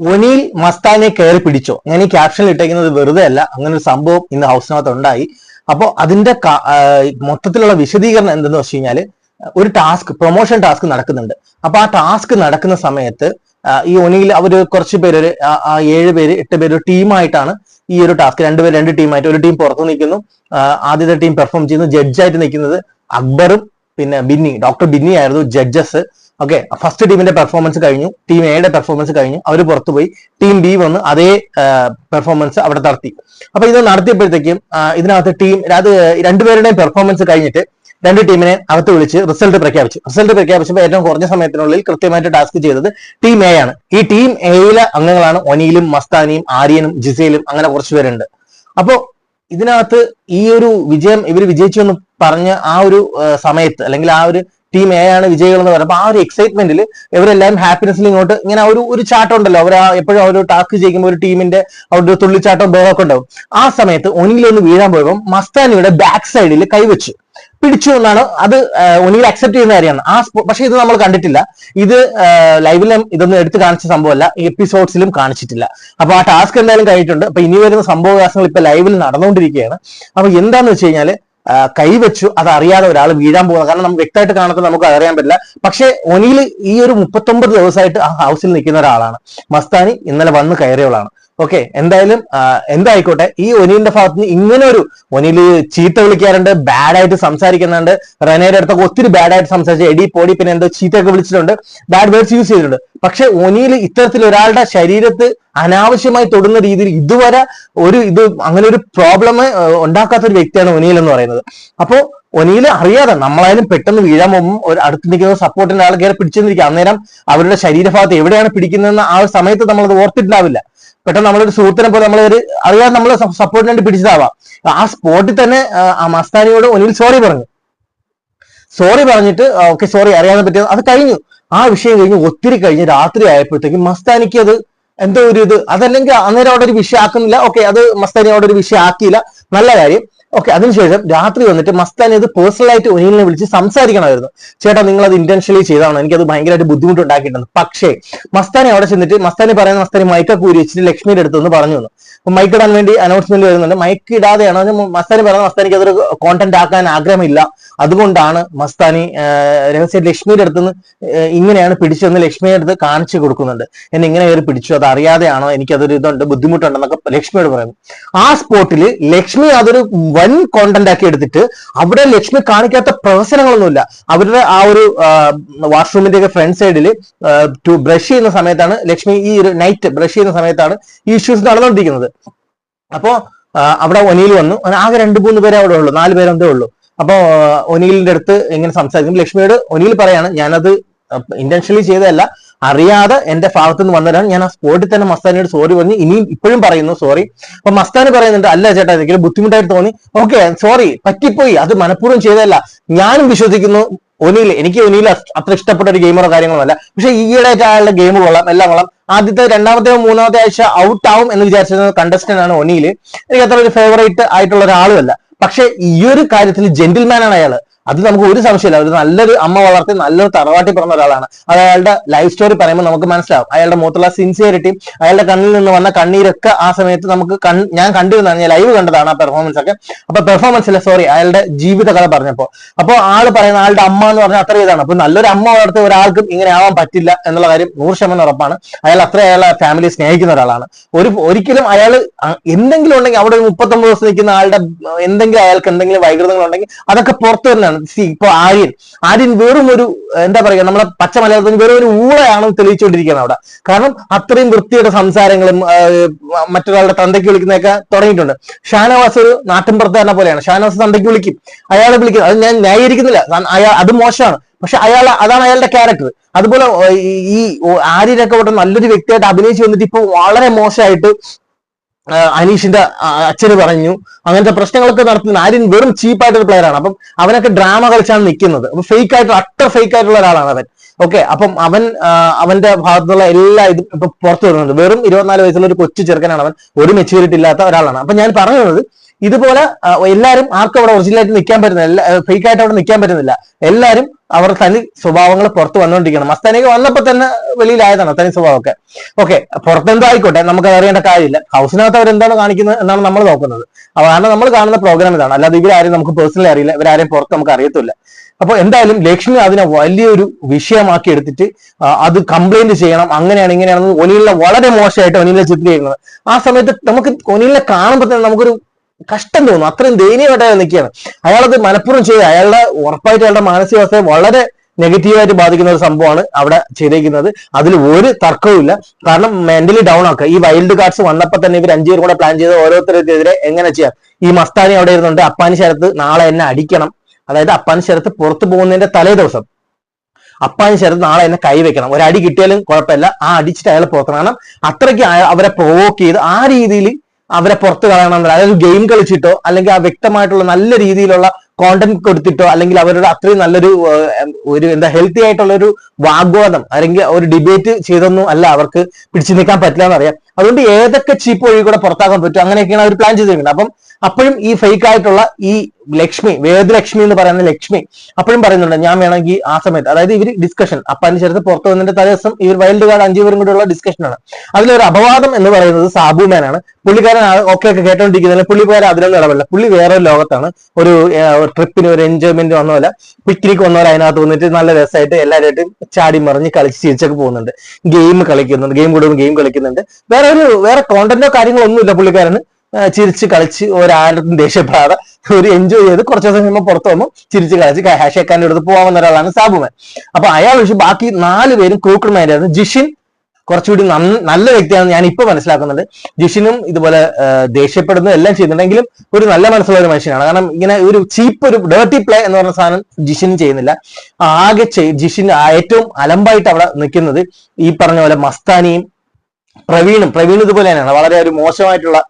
ഒനിയിൽ മസ്താനെ കയറി പിടിച്ചോ? ഞാൻ ഈ ക്യാപ്ഷനിൽ ഇട്ടേക്കുന്നത് വെറുതെ അല്ല. അങ്ങനെ ഒരു സംഭവം ഇന്ന് ഹൗസിനകത്ത് ഉണ്ടായി. അപ്പോൾ അതിന്റെ മൊത്തത്തിലുള്ള വിശദീകരണം എന്തെന്ന് വെച്ച് കഴിഞ്ഞാൽ ഒരു ടാസ്ക് പ്രൊമോഷൻ ടാസ്ക് നടക്കുന്നുണ്ട്. അപ്പൊ ആ ടാസ്ക് നടക്കുന്ന സമയത്ത് ഈ ഒനിയിൽ അവർ കുറച്ച് പേര് ഏഴ് പേര് എട്ട് പേര് ടീമായിട്ടാണ് ഈ ഒരു ടാസ്ക് രണ്ടുപേർ രണ്ട് ടീമായിട്ട് ഒരു ടീം പുറത്തു നിൽക്കുന്നു. ആദ്യത്തെ ടീം പെർഫോം ചെയ്യുന്നു. ജഡ്ജായിട്ട് നിൽക്കുന്നത് അക്ബറും പിന്നെ ബിന്നി ഡോക്ടർ ബിന്നി ആയിരുന്നു ജഡ്ജസ് ഓക്കെ ഫസ്റ്റ് ടീമിന്റെ പെർഫോമൻസ് കഴിഞ്ഞു. ടീം എയുടെ പെർഫോമൻസ് കഴിഞ്ഞു. അവർ പുറത്തുപോയി. ടീം ബി വന്ന് അതേ പെർഫോമൻസ് അവിടെ നടത്തി. അപ്പൊ ഇത് നടത്തിയപ്പോഴത്തേക്കും ഇതിനകത്ത് ടീം അത് രണ്ടുപേരുടെയും പെർഫോമൻസ് കഴിഞ്ഞിട്ട് രണ്ട് ടീമിനെ അകത്ത് വിളിച്ച് റിസൾട്ട് പ്രഖ്യാപിച്ചു. റിസൾട്ട് പ്രഖ്യാപിച്ചപ്പോൾ ഏറ്റവും കുറഞ്ഞ സമയത്തിനുള്ളിൽ കൃത്യമായിട്ട് ടാസ്ക് ചെയ്തത് ടീം എ ആണ്. ഈ ടീം എയിലെ അംഗങ്ങളാണ് ഒനിയിലും മസ്താനിയും ആര്യനും ജിസയിലും അങ്ങനെ കുറച്ച് പേരുണ്ട്. അപ്പോ ഇതിനകത്ത് ഈ ഒരു വിജയം ഇവർ വിജയിച്ചു എന്ന് പറഞ്ഞ ആ ഒരു സമയത്ത് അല്ലെങ്കിൽ ആ ഒരു ടീം എ ആണ് വിജയികൾ എന്ന് പറയുമ്പോൾ ആ ഒരു എക്സൈറ്റ്മെന്റിൽ ഇവരെല്ലാവരും ഹാപ്പിനെസ്സിൽ ഇങ്ങോട്ട് ഇങ്ങനെ ഒരു ഒരു ചാട്ടം ഉണ്ടല്ലോ. അവർ എപ്പോഴും ഒരു ടാസ്ക് ചെയ്യുമ്പോൾ ഒരു ടീമിന്റെ അവരുടെ തുള്ളിച്ചാട്ടം ബഹളമൊക്കെ ഉണ്ടാവും. ആ സമയത്ത് ഒനിയിലൊന്ന് വീഴാൻ പോയപ്പോൾ മസ്താനിയുടെ ബാക്ക് സൈഡിൽ കൈവച്ചു പിടിച്ചു എന്നാണ് അത് ഒനിയിൽ അക്സെപ്റ്റ് ചെയ്യുന്ന കാര്യമാണ്. ആ പക്ഷേ ഇത് നമ്മൾ കണ്ടിട്ടില്ല. ഇത് ലൈവിലും ഇതൊന്നും എടുത്ത് കാണിച്ച സംഭവമല്ല. എപ്പിസോഡ്സിലും കാണിച്ചിട്ടില്ല. അപ്പൊ ആ ടാസ്ക് എന്തായാലും കഴിഞ്ഞിട്ടുണ്ട്. അപ്പൊ ഇനി വരുന്ന സംഭവവികാസങ്ങൾ ഇപ്പൊ ലൈവിൽ നടന്നുകൊണ്ടിരിക്കുകയാണ്. അപ്പൊ എന്താന്ന് വെച്ച് കഴിഞ്ഞാൽ കൈവച്ചു അത് അറിയാതെ ഒരാൾ വീഴാൻ പോകുന്നത്. കാരണം നമുക്ക് വ്യക്തമായിട്ട് കാണുന്നത് നമുക്ക് അറിയാൻ പറ്റില്ല. പക്ഷെ ഒനിയിൽ ഈ ഒരു മുപ്പത്തൊമ്പത് ദിവസമായിട്ട് ആ ഹൗസിൽ നിൽക്കുന്ന ഒരാളാണ്. മസ്താനി ഇന്നലെ വന്ന് കയറിയവളാണ്. ഓക്കെ എന്തായാലും എന്തായിക്കോട്ടെ ഈ ഒനീലിന്റെ ഭാഗത്ത് നിന്ന് ഇങ്ങനെ ഒരു ഒനിയിൽ ചീത്ത വിളിക്കാറുണ്ട് ബാഡായിട്ട് സംസാരിക്കുന്നുണ്ട്. റനയുടെ അടുത്തൊക്കെ ഒത്തിരി ബാഡായിട്ട് സംസാരിച്ച് എടി പോടി പിന്നെ എന്തോ ചീത്തയൊക്കെ വിളിച്ചിട്ടുണ്ട്. ബാഡ് വേർഡ്സ് യൂസ് ചെയ്തിട്ടുണ്ട്. പക്ഷെ ഒനിയിൽ ഇത്തരത്തിൽ ഒരാളുടെ ശരീരത്ത് അനാവശ്യമായി തൊടുന്ന രീതിയിൽ ഇതുവരെ ഒരു ഇത് അങ്ങനെ ഒരു പ്രോബ്ലം ഉണ്ടാക്കാത്ത ഒരു വ്യക്തിയാണ് ഒനിയിൽ എന്ന് പറയുന്നത്. അപ്പോ ഒനിയിൽ അറിയാതെ നമ്മളായാലും പെട്ടെന്ന് വീഴാൻ പോകുമ്പോൾ ഒരു അടുത്ത് നിൽക്കുന്ന സപ്പോർട്ടിന്റെ ആൾ കയറി പിടിച്ചെന്നിരിക്കും. അന്നേരം അവരുടെ ശരീരഭാഗത്ത് എവിടെയാണ് പിടിക്കുന്നതെന്ന് ആ ഒരു സമയത്ത് നമ്മളത് ഓർത്തിട്ടുണ്ടാവില്ല. പെട്ടെന്ന് നമ്മളൊരു സുഹൃത്തിനെ പോലെ നമ്മൾ ഒരു അറിയാതെ നമ്മൾ സപ്പോർട്ടിന് വേണ്ടി പിടിച്ചതാവാം. ആ സ്പോട്ടിൽ തന്നെ മസ്താനിയോട് ഒന്നിൽ സോറി പറഞ്ഞു. സോറി പറഞ്ഞിട്ട് ഓക്കെ സോറി അറിയാതെ പറ്റിയത് അത് കഴിഞ്ഞു. ആ വിഷയം കഴിഞ്ഞ് ഒത്തിരി കഴിഞ്ഞ് രാത്രി ആയപ്പോഴത്തേക്കും മസ്താനിക്ക് അത് എന്തോ ഒരു ഇത് അതല്ലെങ്കിൽ അന്നേരം അവിടെ ഒരു വിഷയം ആക്കുന്നില്ല. ഓക്കെ അത് മസ്താനി അവിടെ ഒരു വിഷയം ആക്കിയില്ല. നല്ല കാര്യം. ഓക്കെ അതിനുശേഷം രാത്രി വന്നിട്ട് മസ്താൻ ഇത് പേഴ്സണലായിട്ട് ഒനിലിനെ വിളിച്ച് സംസാരിക്കണമായിരുന്നു. ചേട്ടാ നിങ്ങൾ അത് ഇന്റൻഷ്യലി ചെയ്താണ് എനിക്കത് ഭയങ്കരമായിട്ട് ബുദ്ധിമുട്ട് ഉണ്ടാക്കിയിട്ടുണ്ട് പക്ഷേ മസ്താനെ അവിടെ ചെന്നിട്ട് മസ്താനെ പറയുന്ന മസ്താനെ മൈക്ക കൂരി വെച്ചിട്ട് ലക്ഷ്മിയുടെ അടുത്ത് പറഞ്ഞു വന്നു അപ്പൊ മൈക്ക് ഇടാൻ വേണ്ടി അനൗൺസ്മെന്റ് വരുന്നുണ്ട്. മൈക്ക് ഇടാതെയാണ്? മസ്താനി പറയുന്നത് മസ്താനിക്ക് അതൊരു കോണ്ടന്റ് ആക്കാൻ ആഗ്രഹമില്ല. അതുകൊണ്ടാണ് മസ്താനി രഹസ്യ ലക്ഷ്മിയുടെ അടുത്തുനിന്ന് നിന്ന് ഇങ്ങനെയാണ് പിടിച്ചതെന്ന് ലക്ഷ്മിയുടെ അടുത്ത് കാണിച്ചു കൊടുക്കുന്നുണ്ട് എന്നെ ഇങ്ങനെ കയറി പിടിച്ചു. അത് അറിയാതെയാണോ എനിക്ക് അതൊരു ഇതുണ്ട് ബുദ്ധിമുട്ടുണ്ടെന്നൊക്കെ ലക്ഷ്മിയോട് പറയുന്നു. ആ സ്പോട്ടിൽ ലക്ഷ്മി അതൊരു വൻ കോണ്ടന്റ് ആക്കി എടുത്തിട്ട് അവിടെ ലക്ഷ്മി കാണിക്കാത്ത പ്രഹസനങ്ങളൊന്നുമില്ല. അവരുടെ ആ ഒരു വാഷ്റൂമിന്റെ ഒക്കെ ഫ്രണ്ട് സൈഡിൽ ടു ബ്രഷ് ചെയ്യുന്ന സമയത്താണ് ലക്ഷ്മി ഈ ഒരു നൈറ്റ് ബ്രഷ് ചെയ്യുന്ന സമയത്താണ് ഈ ഇഷ്യൂസ് നടന്നുകൊണ്ടിരിക്കുന്നത് അപ്പോ അവിടെ ഒനിയിൽ വന്നു. ആകെ രണ്ട് മൂന്ന് പേരെ അവിടെ ഉള്ളൂ. നാല് പേരെന്തേ ഉള്ളൂ. അപ്പോ ഒനിയിലിന്റെ അടുത്ത് ഇങ്ങനെ സംസാരിക്കും. ലക്ഷ്മിയോട് ഒനിയിൽ പറയാണ് ഞാനത് ഇന്റൻഷ്യലി ചെയ്തതല്ല. അറിയാതെ എന്റെ ഭാഗത്ത് നിന്ന് വന്നതാണ് ഞാൻ ആ സ്പോട്ടിൽ തന്നെ മസ്താനോട് സോറി പറഞ്ഞു ഇനിയും ഇപ്പോഴും പറയുന്നു സോറി അപ്പൊ മസ്താന് പറയുന്നുണ്ട് അല്ല ചേട്ടാ എന്തെങ്കിലും ബുദ്ധിമുട്ടായിട്ട് തോന്നി. ഓക്കെ സോറി പറ്റിപ്പോയി. അത് മനഃപൂർവം ചെയ്തതല്ല. ഞാനും വിശ്വസിക്കുന്നു. ഒനിയിൽ എനിക്ക് ഒനിയിൽ അത്ര ഇഷ്ടപ്പെട്ട ഒരു ഗെയിമറോ കാര്യങ്ങളോ അല്ല. പക്ഷെ ഈയിടെയായിട്ട് അയാളുടെ ഗെയിം കൊള്ളാം എല്ലാം കൊള്ളാം. ആദ്യത്തെ രണ്ടാമത്തെ മൂന്നാമത്തെ ആഴ്ച ഔട്ട് ആവും എന്ന് വിചാരിച്ചിരുന്ന കണ്ടസ്റ്റന്റ് ആണ് ഒനിയിൽ എനിക്ക് അത്ര ഒരു ഫേവറേറ്റ് ആയിട്ടുള്ള ഒരാളുമല്ല പക്ഷെ ഈ ഒരു കാര്യത്തിൽ ജെന്റിൽമാൻ ആണ് അയാൾ. അത് നമുക്ക് ഒരു സംശയമില്ല. ഒരു നല്ലൊരു അമ്മ വളർത്തി നല്ലൊരു തറവാട്ടി പറഞ്ഞ ഒരാളാണ്. അത് അയാളുടെ ലൈഫ് സ്റ്റോറി പറയുമ്പോൾ നമുക്ക് മനസ്സിലാവും. അയാളുടെ മുഖത്തുള്ള സിൻസിയറിറ്റി അയാളുടെ കണ്ണിൽ നിന്ന് വന്ന കണ്ണീരൊക്കെ ആ സമയത്ത് നമുക്ക് ഞാൻ കണ്ടിരുന്നതാണ് ഞാൻ ലൈവ് കണ്ടതാണ് ആ പെർഫോമൻസ് ഒക്കെ. അപ്പൊ പെർഫോമൻസ് അല്ല സോറി അയാളുടെ ജീവിത കഥ പറഞ്ഞപ്പോ അപ്പൊ ആൾ പറയുന്ന ആളുടെ അമ്മ എന്ന് പറഞ്ഞാൽ അത്ര ഇതാണ്. അപ്പൊ നല്ലൊരു അമ്മ വളർത്തിയ ഒരാൾക്കും ഇങ്ങനെ ആവാൻ പറ്റില്ല എന്നുള്ള കാര്യം നൂറ് ശതമാനം ഉറപ്പാണ്. അയാൾ അത്ര അയാളെ ഫാമിലി സ്നേഹിക്കുന്ന ഒരാളാണ്. ഒരു ഒരിക്കലും അയാൾ എന്തെങ്കിലും ഉണ്ടെങ്കിൽ അവിടെ ഒരു മുപ്പത്തൊമ്പത് ദിവസം നിൽക്കുന്ന ആളുടെ എന്തെങ്കിലും അയാൾക്ക് എന്തെങ്കിലും വൈകൃതങ്ങൾ ഉണ്ടെങ്കിൽ അതൊക്കെ പുറത്തു വരുന്നതാണ്. സി ഇപ്പൊ ആര്യൻ. ആര്യൻ വെറും ഒരു എന്താ പറയുക നമ്മളെ പച്ച മലയാളത്തിന് വെറും ഒരു ഊളയാണ് തെളിയിച്ചുകൊണ്ടിരിക്കുന്നത് അവിടെ. കാരണം അത്രയും വൃത്തിയുടെ സംസാരങ്ങളും മറ്റൊരാളുടെ തന്തയ്ക്ക് വിളിക്കുന്നതൊക്കെ തുടങ്ങിയിട്ടുണ്ട്. ഷാനവാസ് ഒരു നാട്ടിൻപുറത്തുകാരനെ പോലെയാണ്. ഷാനവാസ് തന്തയ്ക്ക് വിളിക്കും. അയാളെ വിളിക്കും. അത് ഞാൻ ന്യായീകരിക്കുന്നില്ല. അയാൾ അത് മോശമാണ്. പക്ഷെ അയാൾ അതാണ് അയാളുടെ ക്യാരക്ടർ അതുപോലെ ഈ- ആര്യനൊക്കെ ഇവിടെ നല്ലൊരു വ്യക്തിയായിട്ട് അഭിനയിച്ചു വന്നിട്ട് ഇപ്പൊ വളരെ മോശമായിട്ട് അനീഷിന്റെ അച്ഛന് പറഞ്ഞു. അങ്ങനത്തെ പ്രശ്നങ്ങളൊക്കെ നടത്തുന്ന ആര്യൻ വെറും ചീപ്പായിട്ടൊരു പ്ലെയറാണ് അപ്പം അവനൊക്കെ ഡ്രാമ കളിച്ചാണ് നിൽക്കുന്നത് അപ്പൊ ഫേക്ക് ആയിട്ടുള്ള അട്ടർ ഫേക്ക് ആയിട്ടുള്ള ഒരാളാണ് അവൻ. ഓക്കെ അപ്പം അവൻ അവന്റെ ഭാഗത്തുള്ള എല്ലാ ഇതും ഇപ്പൊ പുറത്തു വരുന്നുണ്ട്. വെറും ഇരുപത്തിനാല് വയസ്സുള്ള ഒരു കൊച്ചു ചെറുക്കനാണ് അവൻ. ഒരു മെച്ചൂരിറ്റി ഇല്ലാത്ത ഒരാളാണ്. അപ്പൊ ഞാൻ പറയുന്നത് ഇതുപോലെ എല്ലാവരും ആർക്കും അവിടെ ഒറിജിനലായിട്ട് നിൽക്കാൻ പറ്റുന്നില്ല. ഫേക്ക് ആയിട്ട് അവിടെ നിൽക്കാൻ പറ്റുന്നില്ല. എല്ലാവരും അവർ തനി സ്വഭാവങ്ങൾ പുറത്ത് വന്നുകൊണ്ടിരിക്കണം. മസ്തനിക വന്നപ്പോ തന്നെ വെളിയിലായതാണ് തനി സ്വഭാവമൊക്കെ. ഓക്കെ പുറത്തെന്തോ ആയിക്കോട്ടെ നമുക്ക് അറിയേണ്ട കാര്യമില്ല. ഹൗസിനകത്ത് അവർ എന്താണ് കാണിക്കുന്നത് എന്നാണ് നമ്മൾ നോക്കുന്നത്. അതാണ് നമ്മൾ കാണുന്ന പ്രോഗ്രാം ഇതാണ്. അല്ലാതെ ഇവരാരും നമുക്ക് പേഴ്സണലി അറിയില്ല ഇവരാരെയും പുറത്ത് നമുക്ക് അറിയത്തില്ല. അപ്പൊ എന്തായാലും ലക്ഷ്മി അതിനെ വലിയൊരു വിഷയമാക്കി എടുത്തിട്ട് അത് കംപ്ലൈന്റ് ചെയ്യണം. അങ്ങനെയാണ് ഇങ്ങനെയാണെന്ന് ഒനിലിനെ വളരെ മോശമായിട്ട് ഒനിലിനെ ചിത്രീകരിക്കുന്നത്. ആ സമയത്ത് നമുക്ക് ഒനിലിനെ കാണുമ്പോൾ തന്നെ നമുക്കൊരു കഷ്ടം തോന്നും. അത്രയും ദയനീയമായിട്ട് അയാൾ നിൽക്കുകയാണ്. അയാളത് മനഃപൂർവം ചെയ്ത് അയാളുടെ ഉറപ്പായിട്ട് അയാളുടെ മാനസികാവസ്ഥയെ വളരെ നെഗറ്റീവായിട്ട് ബാധിക്കുന്ന ഒരു സംഭവമാണ് അവിടെ ചെയ്തേക്കുന്നത്. അതിൽ ഒരു തർക്കവുമില്ല കാരണം മെന്റലി ഡൗൺ ആക്കുക. ഈ വൈൽഡ് കാർഡ്സ് വന്നപ്പോൾ തന്നെ ഇവർ അഞ്ചുപേരും കൂടെ പ്ലാൻ ചെയ്ത് ഓരോരുത്തർക്കെതിരെ എങ്ങനെ ചെയ്യാം? ഈ മസ്താനി അവിടെ ഇരുന്നുണ്ട്. അപ്പാനി ശരത്ത് നാളെ എന്നെ അടിക്കണം. അതായത് അപ്പാനി ശരത്ത് പുറത്തു പോകുന്നതിന്റെ തലേ ദിവസം. അപ്പാനി ശരത്ത് നാളെ എന്നെ കൈവെക്കണം ഒരു അടി കിട്ടിയാലും കുഴപ്പമില്ല. ആ അടിച്ചിട്ട് അയാൾ പുറത്തു കാരണം അത്രയ്ക്ക് അവരെ പ്രൊവോക്ക് ചെയ്ത് ആ രീതിയിൽ അവരെ പുറത്ത് കളയണം എന്നല്ല അതായത് ഗെയിം കളിച്ചിട്ടോ അല്ലെങ്കിൽ ആ വ്യക്തമായിട്ടുള്ള നല്ല രീതിയിലുള്ള കോണ്ടന്റ് കൊടുത്തിട്ടോ അല്ലെങ്കിൽ അവരുടെ അത്രയും നല്ലൊരു ഒരു എന്താ ഹെൽത്തി ആയിട്ടുള്ള ഒരു വാഗ്വാദം അല്ലെങ്കിൽ ഒരു ഡിബേറ്റ് ചെയ്തൊന്നും അല്ല അവർക്ക് പിടിച്ചു നിൽക്കാൻ പറ്റില്ല എന്നറിയാം. അതുകൊണ്ട് ഏതൊക്കെ ചീപ്പ് വഴി കൂടെ പുറത്താക്കാൻ പറ്റും അങ്ങനെയൊക്കെയാണ് അവർ പ്ലാൻ ചെയ്തിരിക്കുന്നത്. അപ്പം അപ്പോഴും ഈ ഫേക്ക് ആയിട്ടുള്ള ഈ ലക്ഷ്മി വേദലക്ഷ്മി എന്ന് പറയുന്ന ലക്ഷ്മി അപ്പോഴും പറയുന്നുണ്ട് ഞാൻ വേണമെങ്കിൽ ആ സമയത്ത് അതായത് ഇവർ ഡിസ്കഷൻ അപ്പാന്റെ ചേർത്ത് പുറത്തു തലേ തലേദിവസം ഇവർ വൈൽഡ് കാർഡ് അഞ്ചുപേരും കൂടെയുള്ള ഡിസ്കഷനാണ് അതിലൊരു അപവാദം എന്ന് പറയുന്നത് സാബു മേനാണ്. പുള്ളിക്കാരൻ ഒക്കെ ഒക്കെ കേട്ടോണ്ടിരിക്കുന്നതിൽ പുള്ളിക്കാരൻ അതിലൊന്നും ഇടപെടില്ല. പുള്ളി വേറെ ലോകത്താണ്. ഒരു ട്രിപ്പിന് ഒരു എൻജോയ്മെന്റ് വന്ന പോലെ പിക്നിക് വന്നപോലെ അതിനകത്ത് വന്നിട്ട് നല്ല രസമായിട്ട് എല്ലാവരുമായിട്ടും ചാടി മറിഞ്ഞ് കളിച്ച് ചിരിച്ചൊക്കെ പോകുന്നുണ്ട്. ഗെയിം കളിക്കുന്നുണ്ട്. ഗെയിം കൂടുമ്പോൾ ഗെയിം കളിക്കുന്നുണ്ട്. വേറെ ഒരു വേറെ കോണ്ടന്റോ കാര്യങ്ങളോ ഒന്നുമില്ല പുള്ളിക്കാരന്. ചിരിച്ച് കളിച്ച് ഒരാളും ദേഷ്യപ്പെടാതെ ഒരു എൻജോയ് ചെയ്ത് കുറച്ച് ദിവസം കഴിയുമ്പോൾ പുറത്ത് വന്നു ചിരിച്ച് കളിച്ച് ഹാഷേക്കാന്റെ അടുത്ത് പോകാവുന്ന ഒരാളാണ് സാബുമാൻ. അപ്പൊ അയാൾ വിഷു ബാക്കി നാല് പേരും ക്രൂക്കഡ് മൈൻഡായിരുന്നു ജിഷിൻ കുറച്ചുകൂടി നല്ല വ്യക്തിയാണെന്ന് ഞാൻ ഇപ്പൊ മനസ്സിലാക്കുന്നുണ്ട് ജിഷിനും ഇതുപോലെ ദേഷ്യപ്പെടുന്നു എല്ലാം ചെയ്യുന്നുണ്ടെങ്കിലും ഒരു നല്ല മനസ്സുള്ള ഒരു മനുഷ്യനാണ്. കാരണം ഇങ്ങനെ ഒരു ചീപ്പ് ഒരു ഡേർട്ടി പ്ലേ എന്ന് പറഞ്ഞ സാധനം ജിഷിൻ ചെയ്യുന്നില്ല. ആകെ ജിഷിൻ ഏറ്റവും അലമ്പായിട്ട് അവിടെ നിൽക്കുന്നത് ഈ പറഞ്ഞ പോലെ മസ്താനിയും പ്രവീണും. പ്രവീൺ ഇതുപോലെ തന്നെയാണ്. വളരെ ഒരു മോശമായിട്ടുള്ള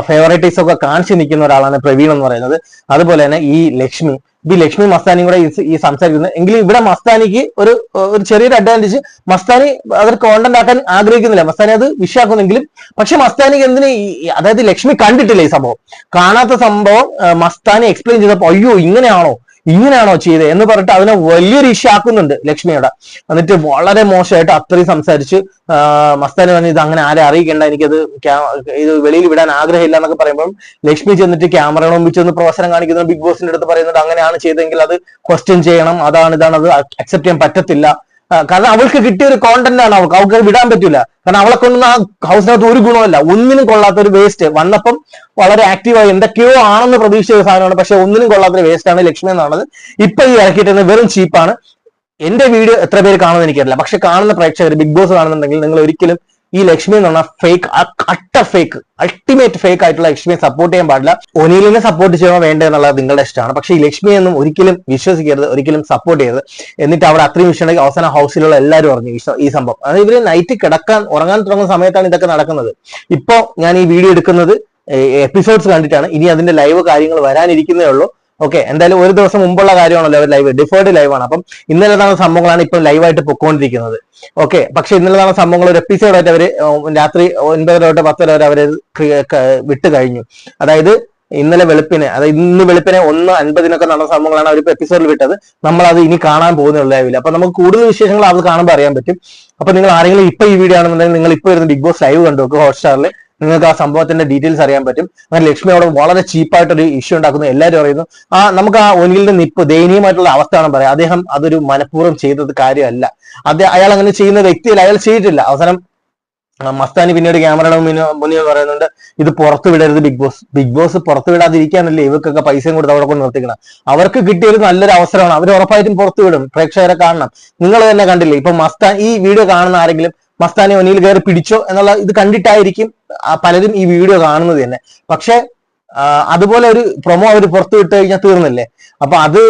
ഫേവറേറ്റീസ് ഒക്കെ കാണിച്ചു നിൽക്കുന്ന ഒരാളാണ് പ്രവീൺ എന്ന് പറയുന്നത്. അതുപോലെ തന്നെ ഈ ലക്ഷ്മി. ഈ ലക്ഷ്മി മസ്താനിയും കൂടെ ഈ- സംസാരിക്കുന്നത് എങ്കിലും ഇവിടെ മസ്താനിക്ക് ഒരു ഒരു ചെറിയൊരു അഡ്വാന്റേജ് മസ്താനി അതൊരു കോണ്ടന്റ് ആക്കാൻ ആഗ്രഹിക്കുന്നില്ല. മസ്താനി അത് വിഷയാക്കുന്നെങ്കിലും പക്ഷെ മസ്താനിക്ക് എന്തിന് അതായത് ലക്ഷ്മി കണ്ടിട്ടില്ല ഈ സംഭവം. കാണാത്ത സംഭവം മസ്താനി എക്സ്പ്ലെയിൻ ചെയ്തപ്പോ അയ്യോ ഇങ്ങനെയാണോ? ഇങ്ങനെയാണോ ചെയ്തത് എന്ന് പറഞ്ഞിട്ട് അതിനെ വലിയൊരു ഇഷ്യൂ ആക്കുന്നുണ്ട് ലക്ഷ്മിയുടെ. എന്നിട്ട് വളരെ മോശമായിട്ട് അത്രയും സംസാരിച്ച് മസ്താനി പറഞ്ഞ് ഇത് അങ്ങനെ ആരെ അറിയിക്കേണ്ട എനിക്കത് ഇത് വെളിയിൽ വിടാൻ ആഗ്രഹമില്ല എന്നൊക്കെ പറയുമ്പോൾ ലക്ഷ്മി ചെന്നിട്ട് ക്യാമറയുടെ മുമ്പിൽ ചെന്ന് പ്രവർത്തനം കാണിക്കുന്ന ബിഗ് ബോസിന്റെ അടുത്ത് പറയുന്നുണ്ട് അങ്ങനെയാണ് ചെയ്തെങ്കിൽ അത് ക്വസ്റ്റ്യൻ ചെയ്യണം അതാണ് ഇതാണ് അത് അക്സെപ്റ്റ് ചെയ്യാൻ പറ്റത്തില്ല കാരണം അവൾക്ക് കിട്ടിയ ഒരു കോണ്ടന്റ് ആണ് അവൾക്ക്. അവൾക്ക് വിടാൻ പറ്റൂല. കാരണം അവളെ കൊണ്ടൊന്നും ആ ഹൗസിനകത്ത് ഒരു ഗുണമല്ല ഒന്നിനും കൊള്ളാത്ത ഒരു വേസ്റ്റ് വന്നപ്പം വളരെ ആക്റ്റീവായി എന്തൊക്കെയോ ആണെന്ന് പ്രതീക്ഷിച്ച ഒരു സാധനമാണ്. പക്ഷെ ഒന്നിനും കൊള്ളാത്ത ഒരു വേസ്റ്റ് ആണ് ലക്ഷ്മി എന്നുള്ളത്. ഇപ്പൊ ഈ ഇറക്കിയിട്ടുന്നത് വെറും ചീപ്പാണ് എന്റെ വീഡിയോ എത്ര പേര് കാണുമെന്ന് എനിക്കറിയില്ല. പക്ഷെ കാണുന്ന പ്രേക്ഷകർ ബിഗ് ബോസ് കാണുന്നുണ്ടെങ്കിൽ നിങ്ങൾ ഒരിക്കലും ഈ ലക്ഷ്മി എന്ന് പറഞ്ഞാൽ ഫേക്ക് കട്ട ഫേക്ക് അൾട്ടിമേറ്റ് ഫേക്ക് ആയിട്ടുള്ള ലക്ഷ്മിയെ സപ്പോർട്ട് ചെയ്യാൻ പാടില്ല. ഒനീലിനെ സപ്പോർട്ട് ചെയ്യണോ വേണ്ട എന്നുള്ളത് നിങ്ങളുടെ ഇഷ്ടമാണ്. പക്ഷേ ഈ ലക്ഷ്മിയെ ഒന്നും ഒരിക്കലും വിശ്വസിക്കരുത് ഒരിക്കലും സപ്പോർട്ട് ചെയ്യരുത്. എന്നിട്ട് അവിടെ അത്രയും വിഷയം അവസാന ഹൗസിലുള്ള എല്ലാവരും അറിഞ്ഞു ഈ സംഭവം. അതായത് ഇവർ നൈറ്റ് കിടക്കാൻ ഉറങ്ങാൻ തുടങ്ങുന്ന സമയത്താണ് ഇതൊക്കെ നടക്കുന്നത്. ഇപ്പോ ഞാൻ ഈ വീഡിയോ എടുക്കുന്നത് എപ്പിസോഡ്സ് കണ്ടിട്ടാണ്. ഇനി അതിന്റെ ലൈവ് കാര്യങ്ങൾ വരാനിരിക്കുന്നേ ഉള്ളൂ. ഓക്കെ എന്തായാലും ഒരു ദിവസം മുമ്പുള്ള കാര്യമാണല്ലോ അവർ ലൈവ് ഡിഫേർഡ് ലൈവാണ് അപ്പം ഇന്നലെ നടന്ന സംഭവങ്ങളാണ് ഇപ്പം ലൈവായിട്ട് പൊക്കോണ്ടിരിക്കുന്നത്. ഓക്കെ പക്ഷെ ഇന്നലെ നടന്ന സംഭവങ്ങൾ ഒരു എപ്പിസോഡായിട്ട് അവർ അവർ രാത്രി ഒൻപതര തൊട്ട് പത്തര വരെ അവർ വിട്ടു കഴിഞ്ഞു. അതായത് ഇന്നലെ വെളുപ്പിന് അതായത് ഇന്ന് വെളുപ്പിനെ ഒന്ന് അൻപതിനൊക്കെ നടന്ന സംഭവങ്ങളാണ് അവർ എപ്പിസോഡിൽ വിട്ടത്. നമ്മൾ അത് ഇനി കാണാൻ പോകുന്നുള്ള ലൈവിൽ അപ്പൊ നമുക്ക് കൂടുതൽ വിശേഷങ്ങൾ അത് കാണുമ്പോൾ അറിയാൻ പറ്റും. അപ്പൊ നിങ്ങൾ ആരെങ്കിലും ഇപ്പൊ ഈ വീഡിയോ ആണെന്നുണ്ടെങ്കിൽ നിങ്ങൾ ഇപ്പൊ ഇരുന്ന് ബിഗ് ബോസ് ലൈവ് കണ്ടു നോക്കുക ഹോട്ട്സ്റ്റാറിൽ നിങ്ങൾക്ക് ആ സംഭവത്തിന്റെ ഡീറ്റെയിൽസ് അറിയാൻ പറ്റും. അങ്ങനെ ലക്ഷ്മി അവിടെ വളരെ ചീപ്പായിട്ടൊരു ഇഷ്യൂ ഉണ്ടാക്കുന്നു. എല്ലാവരും അറിയുന്നു. ആ നമുക്ക് ആ ഒനിലിന്റെ നിപ്പ് ദയനീയമായിട്ടുള്ള അവസ്ഥയാണ് പറയാം. അദ്ദേഹം അതൊരു മനഃപൂർവം ചെയ്തത് കാര്യമല്ല. അത് അയാൾ അങ്ങനെ ചെയ്യുന്ന വ്യക്തിയല്ല. അയാൾ ചെയ്തിട്ടില്ല. അവസാനം മസ്താനി പിന്നീട് ക്യാമറയുടെ മുന്നിൽ പറയുന്നുണ്ട് ഇത് പുറത്തു വിടരുത് ബിഗ് ബോസ് ബിഗ് ബോസ് പുറത്തു വിടാതിരിക്കാനല്ലേ ഇവർക്കൊക്കെ പൈസയും കൊടുത്ത് അവിടെ കൊണ്ട് നിർത്തിക്കണം? അവർക്ക് കിട്ടിയ ഒരു നല്ലൊരു അവസരമാണ്. അവർ ഉറപ്പായിട്ടും പുറത്തു വിടും. പ്രേക്ഷകരെ കാണണം. നിങ്ങൾ തന്നെ കണ്ടില്ലേ ഇപ്പൊ മസ്താൻ ഈ വീഡിയോ കാണുന്ന ആരെങ്കിലും മസ്താനെ ഒനിയിൽ കയറി പിടിച്ചോ എന്നുള്ള ഇത് കണ്ടിട്ടായിരിക്കും പലരും ഈ വീഡിയോ കാണുന്നത് തന്നെ. പക്ഷെ അതുപോലെ ഒരു പ്രൊമോ അവർ പുറത്തു വിട്ട് കഴിഞ്ഞാൽ തീർന്നില്ലേ? അപ്പൊ അത്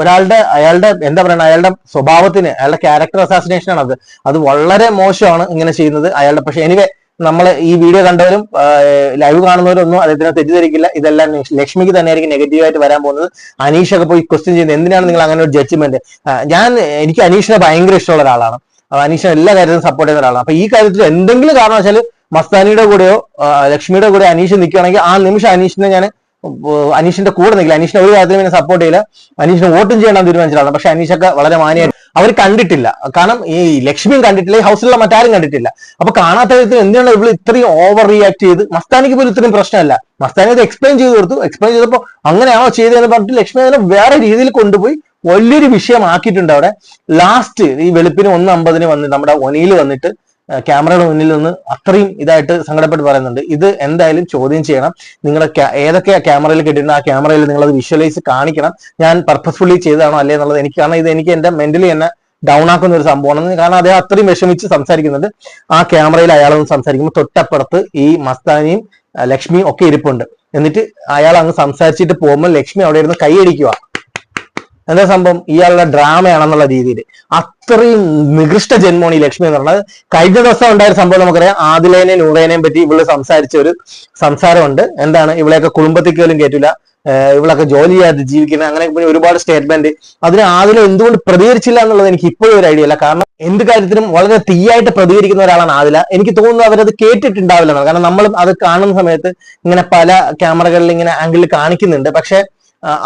ഒരാളുടെ അയാളുടെ എന്താ പറയണ അയാളുടെ സ്വഭാവത്തിന് അയാളുടെ ക്യാരക്ടർ അസാസിനേഷൻ ആണ് അത്. അത് വളരെ മോശമാണ് ഇങ്ങനെ ചെയ്യുന്നത് അയാളുടെ. പക്ഷെ എനിവേ നമ്മൾ ഈ വീഡിയോ കണ്ടവരും ലൈവ് കാണുന്നവരും ഒന്നും അദ്ദേഹത്തിനെ തെറ്റിദ്ധരിക്കില്ല. ഇതെല്ലാം ലക്ഷ്- ലക്ഷ്മിക്ക് തന്നെയായിരിക്കും നെഗറ്റീവായിട്ട് വരാൻ പോകുന്നത്. അനീഷൊക്കെ പോയി ക്വസ്റ്റ്യൻ ചെയ്യുന്നത് എന്തിനാണ് നിങ്ങൾ അങ്ങനെ ഒരു ജഡ്ജ്മെന്റ് ഞാൻ എനിക്ക് അനീഷിനെ ഭയങ്കര ഇഷ്ടമുള്ള ഒരാളാണ്. അനീഷിനെ എല്ലാ കാര്യത്തിലും സപ്പോർട്ട് ചെയ്യുന്ന ഒരാളാണ്. അപ്പൊ ഈ കാര്യത്തിൽ എന്തെങ്കിലും കാരണവശാൽ മസ്താനിയുടെ കൂടെയോ ലക്ഷ്മിയുടെ കൂടെ അനീഷ് നിൽക്കുകയാണെങ്കിൽ ആ നിമിഷം അനീഷിനെ ഞാൻ അനീഷിന്റെ കൂടെ നിൽക്കില്ല അനീഷിനെ ഒരു കാര്യത്തിലും എന്നെ സപ്പോർട്ട് ചെയ്യില്ല. അനീഷിനെ വോട്ടും ചെയ്യണം തീരുമാനിച്ചതാണ് പക്ഷെ അനീഷൊക്കെ വളരെ മാനിയായി അവർ കണ്ടിട്ടില്ല. കാരണം ഈ ലക്ഷ്മിയും കണ്ടിട്ടില്ല ഈ ഹൗസിലുള്ള മറ്റാരും കണ്ടിട്ടില്ല. അപ്പൊ കാണാത്ത വിധത്തിൽ എന്തിനാണ് ഇവൾ ഇത്രയും ഓവർ റിയാക്ട് ചെയ്ത്? മസ്താനിക്ക് പോലും ഇത്രയും പ്രശ്നമല്ല. മസ്താനി അത് എക്സ്പ്ലെയിൻ ചെയ്ത് കൊടുത്തു. എക്സ്പ്ലെയിൻ ചെയ്തപ്പോൾ അങ്ങനെയാണോ ചെയ്തതെന്ന് പറഞ്ഞിട്ട് ലക്ഷ്മി അതിനെ വേറെ രീതിയിൽ കൊണ്ടുപോയി വലിയൊരു വിഷയമാക്കിയിട്ടുണ്ട് അവിടെ. ലാസ്റ്റ് ഈ വെളുപ്പിന് ഒന്ന് അമ്പതിന് വന്ന് നമ്മുടെ ഒനിയിൽ വന്നിട്ട് ക്യാമറയുടെ മുന്നിൽ നിന്ന് അത്രയും ഇതായിട്ട് സങ്കടപ്പെട്ട് പറയുന്നുണ്ട്. ഇത് എന്തായാലും ചോദ്യം ചെയ്യണം. നിങ്ങളുടെ ഏതൊക്കെ ക്യാമറയിൽ കിട്ടിയിട്ടുണ്ട് ആ ക്യാമറയിൽ നിങ്ങൾ അത് വിഷ്വലൈസ് കാണിക്കണം. ഞാൻ പർപ്പസ്ഫുള്ളി ചെയ്തതാണോ അല്ലേ എന്നുള്ളത് എനിക്ക് കാരണം ഇത് എനിക്ക് എന്റെ മെന്റലി എന്നെ ഡൗൺ ആക്കുന്ന ഒരു സംഭവമാണ്. കാരണം അദ്ദേഹം അത്രയും വിഷമിച്ച് സംസാരിക്കുന്നുണ്ട്. ആ ക്യാമറയിൽ അയാളൊന്ന് സംസാരിക്കുമ്പോൾ തൊട്ടപ്പുറത്ത് ഈ മസ്താനിയും ലക്ഷ്മിയും ഒക്കെ ഇരിപ്പുണ്ട്. എന്നിട്ട് അയാൾ അങ്ങ് സംസാരിച്ചിട്ട് പോകുമ്പോൾ ലക്ഷ്മി അവിടെ ഇരുന്ന് കൈയടിക്കുക എന്താ സംഭവം? ഇയാളുടെ ഡ്രാമയാണെന്നുള്ള രീതിയിൽ അത്രയും നികൃഷ്ട ജന്മമാണ് ഈ ലക്ഷ്മി എന്ന് പറഞ്ഞത്. കഴിഞ്ഞ ദിവസം ഉണ്ടായ സംഭവം നമുക്കറിയാം. ആദിലേനെയും നൂറേനെയും പറ്റി ഇവൾ സംസാരിച്ച ഒരു സംസാരമുണ്ട്. എന്താണ്? ഇവളെയൊക്കെ കുടുംബത്തിൽ പോലും കേട്ടില്ല ഇവളൊക്കെ ജോലി ചെയ്യാതെ ജീവിക്കുന്ന അങ്ങനെ പിന്നെ ഒരുപാട് സ്റ്റേറ്റ്മെന്റ്. അതിന് ആദില എന്തുകൊണ്ട് പ്രതികരിച്ചില്ല എന്നുള്ളത് എനിക്ക് ഇപ്പോഴും ഒരു ഐഡിയ അല്ല. കാരണം എന്ത് കാര്യത്തിനും വളരെ തീയായിട്ട് പ്രതികരിക്കുന്ന ഒരാളാണ് ആദില. എനിക്ക് തോന്നുന്നു അവരത് കേട്ടിട്ടുണ്ടാവില്ല കാരണം നമ്മൾ അത് കാണുന്ന സമയത്ത് ഇങ്ങനെ പല ക്യാമറകളിൽ ഇങ്ങനെ ആംഗിളിൽ കാണിക്കുന്നുണ്ട്. പക്ഷെ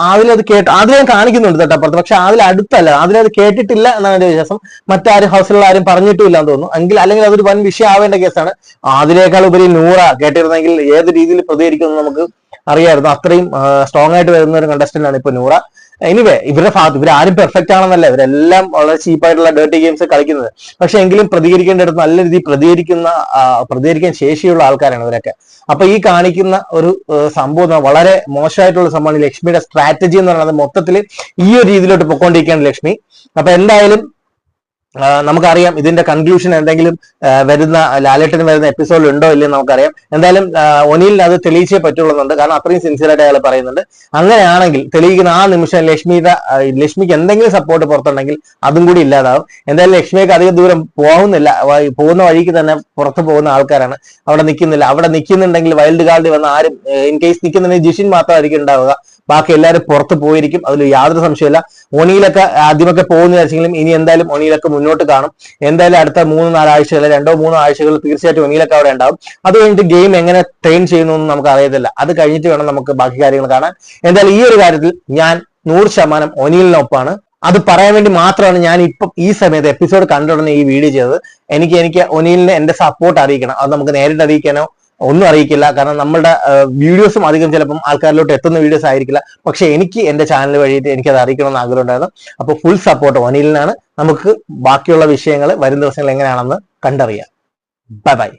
ആദിലത് കേട്ട് ഞാൻ കാണിക്കുന്നുണ്ട് തൊട്ടപ്പുറത്ത് പക്ഷെ ആദിൽ അടുത്തല്ല. ആദിലത് കേട്ടിട്ടില്ല എന്നാണ് എന്റെ വിശ്വാസം. മറ്റാരും ഹൗസിലുള്ള ആരും പറഞ്ഞിട്ടില്ല എന്ന് തോന്നുന്നു. എങ്കിൽ അല്ലെങ്കിൽ അതൊരു വൻ വിഷയം ആവേണ്ട കേസാണ്. ആദിലേക്കാൾ ഉപരി നൂറ കേട്ടിരുന്നെങ്കിൽ ഏത് രീതിയിൽ പ്രതികരിക്കുമെന്ന് നമുക്ക് അറിയായിരുന്നു. അത്രയും സ്ട്രോങ് ആയിട്ട് വരുന്ന ഒരു കണ്ടസ്റ്റന്റാണ് ഇപ്പൊ നൂറ. എനിവേ ഇവരുടെ ഭാഗത്ത് ഇവർ ആരും പെർഫെക്റ്റ് ആണെന്നല്ല. ഇവരെല്ലാം വളരെ ചീപ്പായിട്ടുള്ള ഡേർട്ടി ഗെയിംസ് കളിക്കുന്നത്. പക്ഷെ എങ്കിലും പ്രതികരിക്കേണ്ടടുത്ത് നല്ല രീതിയിൽ പ്രതികരിക്കുന്ന പ്രതികരിക്കാൻ ശേഷിയുള്ള ആൾക്കാരാണ് ഇവരൊക്കെ. അപ്പൊ ഈ കാണിക്കുന്ന ഒരു സംഭവം വളരെ മോശമായിട്ടുള്ള സംഭവമാണ് ലക്ഷ്മിയുടെ സ്ട്രാറ്റജി എന്ന് പറയുന്നത് മൊത്തത്തിൽ ഈ ഒരു രീതിയിലോട്ട് പൊക്കോണ്ടിരിക്കുകയാണ് ലക്ഷ്മി. അപ്പൊ എന്തായാലും നമുക്കറിയാം ഇതിന്റെ കൺക്ലൂഷൻ എന്തെങ്കിലും വരുന്ന ലാലേട്ടന് വരുന്ന എപ്പിസോഡിൽ ഉണ്ടോ ഇല്ലെന്ന് നമുക്കറിയാം. എന്തായാലും ഒനിയിൽ അത് തെളിയിച്ചേ പറ്റുള്ളൂന്നുണ്ട്. കാരണം അത്രയും സിൻസിയറായിട്ട് അയാൾ പറയുന്നുണ്ട്. അങ്ങനെയാണെങ്കിൽ തെളിയിക്കുന്ന ആ നിമിഷം ലക്ഷ്മിയുടെ ലക്ഷ്മിക്ക് എന്തെങ്കിലും സപ്പോർട്ട് പുറത്തുണ്ടെങ്കിൽ അതും കൂടി ഇല്ലാതാവും. എന്തായാലും ലക്ഷ്മിയൊക്കെ അധികം ദൂരം പോകുന്നില്ല. പോകുന്ന വഴിക്ക് തന്നെ പുറത്തു പോകുന്ന ആൾക്കാരാണ്. അവിടെ നിൽക്കുന്നില്ല. അവിടെ നിൽക്കുന്നുണ്ടെങ്കിൽ വൈൽഡ് കാർഡിൽ വന്ന ആരും ഇൻ കേസ് നിൽക്കുന്നുണ്ടെങ്കിൽ ജിഷിൻ മാത്രമായിരിക്കും ഉണ്ടാവുക. ബാക്കി എല്ലാവരും പുറത്ത് പോയിരിക്കും. അതിൽ യാതൊരു സംശയമില്ല ഒണിയിലൊക്കെ ആദ്യമൊക്കെ പോകുന്ന വിചാരിച്ചെങ്കിലും ഇനി എന്തായാലും ഒണിയിലൊക്കെ മുന്നോട്ട് കാണും. എന്തായാലും അടുത്ത മൂന്ന് നാലാഴ്ചകൾ രണ്ടോ മൂന്നോ ആഴ്ചകൾ തീർച്ചയായിട്ടും ഒണിയിലൊക്കെ അവിടെ ഉണ്ടാവും. അത് കഴിഞ്ഞിട്ട് ഗെയിം എങ്ങനെ ട്രെയിൻ ചെയ്യുന്നു എന്ന് നമുക്ക് അറിയത്തില്ല. അത് കഴിഞ്ഞിട്ട് വേണം നമുക്ക് ബാക്കി കാര്യങ്ങൾ കാണാൻ. എന്തായാലും ഈ ഒരു കാര്യത്തിൽ ഞാൻ നൂറ് ശതമാനം ഒനിയിലിനൊപ്പമാണ് അത് പറയാൻ വേണ്ടി മാത്രമാണ് ഞാൻ ഇപ്പം ഈ സമയത്ത് എപ്പിസോഡ് കണ്ടുടനെ ഈ വീഡിയോ ചെയ്തത്. എനിക്ക് എനിക്ക് ഒനിയിലിന് എന്റെ സപ്പോർട്ട് അറിയിക്കണം. അത് നമുക്ക് നേരിട്ട് അറിയിക്കാനോ ഒന്നും അറിയിക്കില്ല. കാരണം നമ്മുടെ വീഡിയോസും അധികം ചിലപ്പം ആൾക്കാരിലോട്ട് എത്തുന്ന വീഡിയോസ് ആയിരിക്കില്ല. പക്ഷെ എനിക്ക് എന്റെ ചാനൽ വഴിയിട്ട് എനിക്കത് അറിയിക്കണമെന്ന് ആഗ്രഹം ഉണ്ടായിരുന്നു അപ്പോൾ ഫുൾ സപ്പോർട്ട് ഒനിലിനാണ് നമുക്ക് ബാക്കിയുള്ള വിഷയങ്ങൾ വരും ദിവസങ്ങൾ എങ്ങനെയാണെന്ന് കണ്ടറിയാം. Bye bye